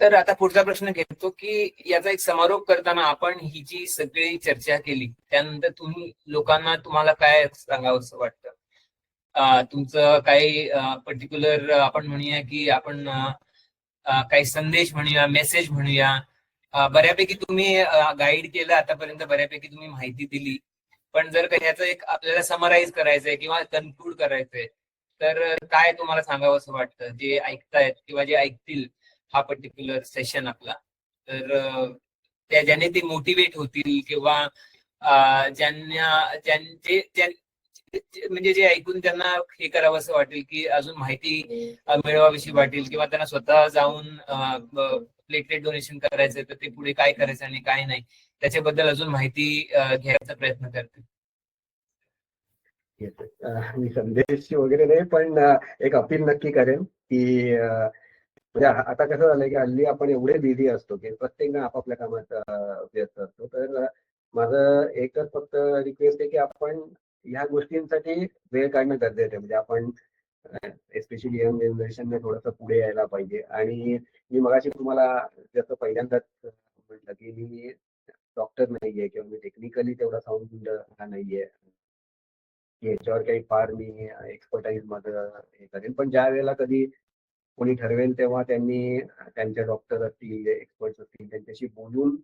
तर आता पुढचा प्रश्न घेतो की याचा एक समारोप करताना आपण ही जी सगळी चर्चा केली त्यानंतर तुम्ही लोकांना तुम्हाला काय सांगावं असं वाटतं? तुमचं काही पर्टिक्युलर आपण म्हणूया की आपण काही संदेश म्हणूया मेसेज म्हणूया बऱ्यापैकी तुम्ही गाईड केलं आतापर्यंत बऱ्यापैकी तुम्ही माहिती दिली. पण जर का ह्याचं एक आपल्याला समराईज करायचंय किंवा कन्क्लूड करायचंय तर काय तुम्हाला सांगावं असं वाटतं? जे ऐकतायत किंवा जे ऐकतील हा पर्टिक्युलर सेशन आपला. तर त्या ज्याने ते मोटिवेट होतील किंवा ज्यांना ज्यांचे म्हणजे जे ऐकून त्यांना हे करावं असं वाटेल की अजून माहिती मिळवाविषयी मिळवावीशी वाटेल किंवा त्यांना स्वतः जाऊन प्लेटलेट डोनेशन करायचं तर ते पुढे काय करायचं आणि काय नाही त्याच्याबद्दल अजून माहिती घ्यायचा प्रयत्न करतील. मी संदेश वगैरे नाही पण एक अपील नक्की करेन की म्हणजे आता कसं झालंय की हल्ली आपण एवढे बिझी असतो की प्रत्येक जण आपापल्या कामात व्यस्त असतो. तर माझं एकच फक्त रिक्वेस्ट आहे की आपण ह्या गोष्टींसाठी वेळ काढणं गरजेचं आहे. म्हणजे आपण एस्पेशली यंग जनरेशनने थोडंसं पुढे यायला पाहिजे. आणि मी मगाशी तुम्हाला जसं पहिल्यांदाच म्हटलं की मी डॉक्टर नाहीये किंवा मी टेक्निकली तेवढा साऊंड नाहीये. की याच्यावर काही फार मी एक्सपर्टाईज माझं हे करेन. पण ज्या वेळेला कधी कोणी ठरवेल तेव्हा त्यांनी त्यांचे डॉक्टर असतील एक्सपर्ट असतील त्यांच्याशी बोलून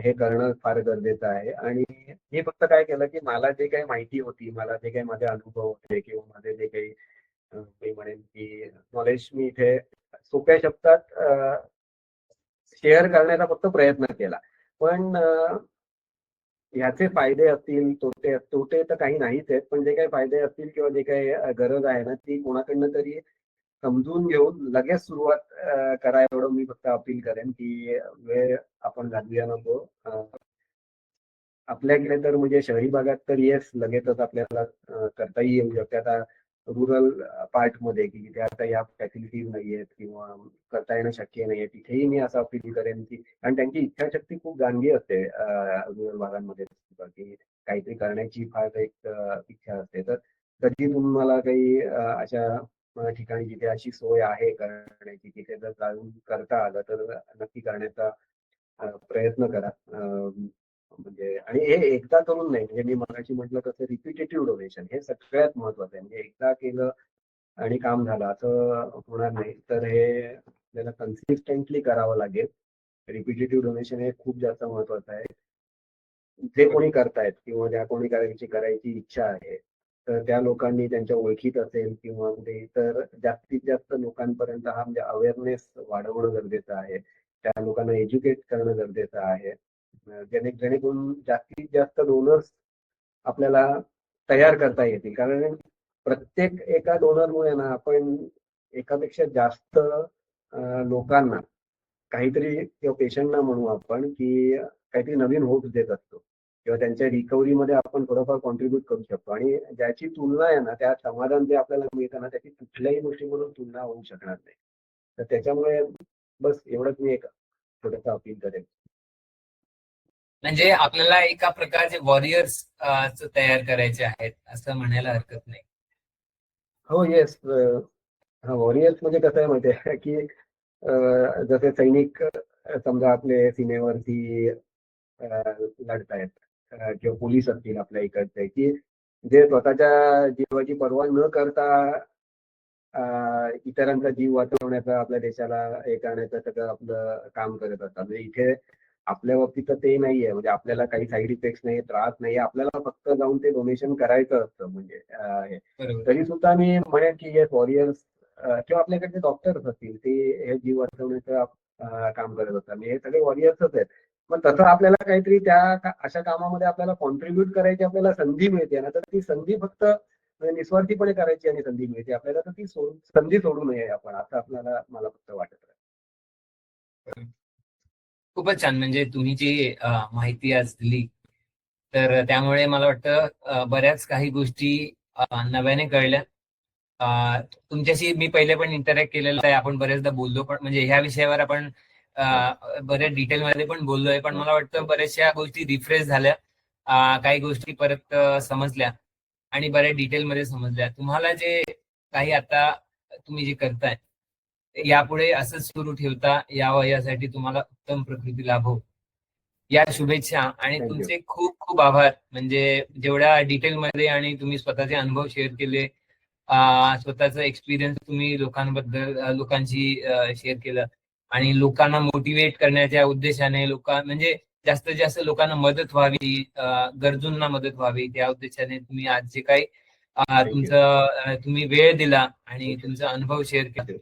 हे करणं फार गरजेचं आहे. आणि हे फक्त काय केलं की मला जे काही माहिती होती मला जे काही माझे अनुभव होते किंवा माझे जे काही मी म्हणेन की नॉलेज मी इथे सोप्या शब्दात शेअर करण्याचा फक्त प्रयत्न केला. पण ह्याचे फायदे असतील तोटे तोटे तर काही नाहीच आहेत. पण जे काही फायदे असतील किंवा जे काही गरज आहे ना ती कोणाकडनं तरी समजून घेऊन लगेच सुरुवात करा एवढं मी फक्त अपील करेन की वेळ आपण घालूया नको. आपल्याकडे तर म्हणजे शहरी भागात तर येस लगेचच आपल्याला करताही येऊ शकते. आता रुरल पार्टमध्ये की जिथे आता या फॅसिलिटीज नाही आहेत किंवा करता येणं शक्य नाहीये तिथेही मी असं अपील करेन की कारण त्यांची इच्छाशक्ती खूप गांधी असते रुरल भागांमध्ये. की काहीतरी करण्याची फार एक इच्छा असते. तर कधी तुम्हाला काही अशा ठिकाणी जिथे अशी सोय आहे करण्याची तिथे जर जाऊन करता आलं तर नक्की करण्याचा प्रयत्न करा. म्हणजे आणि हे एकदा करून नाही म्हणजे मी मगाशी म्हटलं कसं रिपिटेटिव्ह डोनेशन हे सगळ्यात महत्वाचं आहे. म्हणजे एकदा केलं आणि काम झालं असं होणार नाही. तर हे आपल्याला कन्सिस्टंटली करावं लागेल. रिपिटेटिव्ह डोनेशन हे खूप जास्त महत्वाचं आहे. जे कोणी करतायत किंवा ज्या कोणी करायची करायची इच्छा आहे तर त्या लोकांनी त्यांच्या ओळखीत असेल किंवा कुठे तर जास्तीत जास्त लोकांपर्यंत हा म्हणजे अवेअरनेस वाढवणं गरजेचं आहे. त्या लोकांना एज्युकेट करणं गरजेचं आहे. जेणे जेणेकरून जास्तीत जास्त डोनर्स आपल्याला तयार करता येतील. कारण प्रत्येक एका डोनरमुळे ना आपण एकापेक्षा जास्त लोकांना काहीतरी किंवा पेशंटना म्हणू आपण की काहीतरी नवीन होप देत असतो. किंवा त्यांच्या रिकव्हरीमध्ये आपण थोडंफार कॉन्ट्रीब्युट करू शकतो. आणि ज्याची तुलना आहे ना त्या समाधान जे आपल्याला मिळतं ना त्याची कुठल्याही गोष्टीमधून तुलना होऊ शकणार नाही. तर त्याच्यामुळे बस एवढंच मी एक थोडंसं अपील करेन. म्हणजे आपल्याला एका प्रकारचे वॉरियर्स तयार करायचे आहेत असं म्हणायला हरकत नाही. हो येस हा वॉरियर्स म्हणजे कसं आहे माहिती आहे की जसे सैनिक समजा आपले सीमेवरती लढतायत. किंवा पोलीस असतील आपल्या इकडचे की जे स्वतःच्या जीवाची पर्वा न करता इतरांचा जीव वाचवण्याचा आपल्या देशाला हे करण्याचं सगळं आपलं काम करत असतात. म्हणजे इथे आपल्या बाबतीत ते नाहीये. म्हणजे आपल्याला काही साईड इफेक्ट नाही त्रास नाही आपल्याला फक्त जाऊन ते डोनेशन करायचं असतं. म्हणजे हे. तरी सुद्धा मी म्हणेन की येस वॉरियर्स किंवा आपल्याकडे डॉक्टर्स असतील ते हे जीव वाचवण्याचं काम करत असतात. म्हणजे हे सगळे वॉरियर्सच आहेत. पण तसं आपल्याला काहीतरी त्या अशा कामामध्ये आपल्याला कॉन्ट्रीब्युट करायची आपल्याला संधी मिळते. ना तर ती संधी फक्त म्हणजे निस्वार्थीपणे करायची आणि संधी मिळते. आपल्याला तर ती संधी सोडू नये आपण. असं आपल्याला मला फक्त वाटत. खूपच छान. म्हणजे तुम्ही जी माहिती आज दिली तर त्यामुळे मला वाटतं बऱ्याच काही गोष्टी नव्याने कळल्या. तुमच्याशी मी पहिले पण इंटरॅक्ट केलेलं आहे. आपण बरेचदा बोललो पण म्हणजे ह्या विषयावर आपण बऱ्याच डिटेलमध्ये पण बोललोय पण मला वाटतं बऱ्याचशा गोष्टी रिफ्रेश झाल्या. काही गोष्टी परत समजल्या आणि बऱ्याच डिटेलमध्ये समजल्या. तुम्हाला जे काही आता तुम्ही जे करताय यापुढे असंच सुरू ठेवता यावं यासाठी तुम्हाला उत्तम प्रकृती लाभो. या शुभेच्छा आणि. तुमचे खूप खूप आभार. म्हणजे जेवढ्या डिटेलमध्ये आणि तुम्ही स्वतःचे अनुभव शेअर केले स्वतःचा एक्सपिरियन्स तुम्ही लोकांबद्दल लोकांशी शेअर केलं आणि लोकांना मोटिवेट करण्याच्या उद्देशाने लोक म्हणजे जास्तीत जास्त लोकांना मदत व्हावी गरजूंना मदत व्हावी त्या उद्देशाने तुम्ही आज जे काही. तुमचं तुम्ही वेळ दिला आणि तुमचा अनुभव शेअर केला.